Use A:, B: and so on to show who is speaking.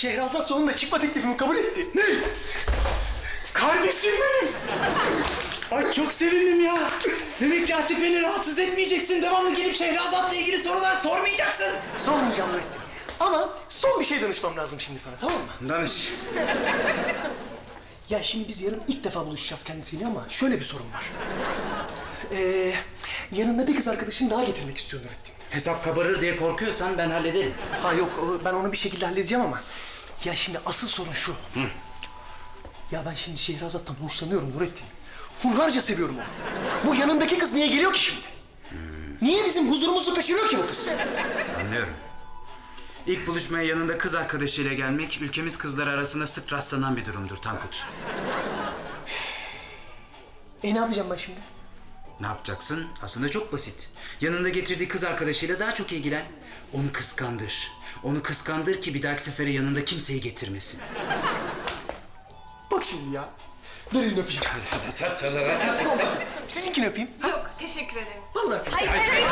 A: Şehrazat sonunda çıkma teklifimi kabul etti. Ne?
B: Kardeşim benim. Ay çok sevindim ya. Demek ki artık beni rahatsız etmeyeceksin. Devamlı gelip Şehrazat'la ilgili sorular sormayacaksın.
A: Sormayacağım Nurettin. Ama son bir şey danışmam lazım şimdi sana tamam mı?
B: Danış.
A: Ya şimdi biz yarın ilk defa buluşacağız kendisiyle ama şöyle bir sorun var. Ee, yanında bir kız arkadaşını daha getirmek istiyor Nurettin.
B: Hesap kabarır diye korkuyorsan ben hallederim.
A: Ha yok ben onu bir şekilde halledeceğim ama. Ya şimdi asıl sorun şu. Ya ben şimdi Şehrazat'tan hoşlanıyorum Nurettin. Hunharca seviyorum onu. Bu yanındaki kız niye geliyor ki şimdi? Niye bizim huzurumuzu kaçırıyor ki bu kız?
C: Anlıyorum. İlk buluşmaya yanında kız arkadaşıyla gelmek ülkemiz kızları arasında sık rastlanan bir durumdur Tankut.
A: E ne yapacağım ben şimdi?
C: Ne yapacaksın? Aslında çok basit. Yanında getirdiği kız arkadaşıyla daha çok ilgilen. Onu kıskandır. Onu kıskandır ki bir dahaki sefere yanında kimseyi getirmesin.
A: Bak şimdi ya. Ver elini öpeceğim. Vallahi. Sizinkini öpeyim.
D: Yok, teşekkür ederim.
A: Vallahi
D: hayır, hayır.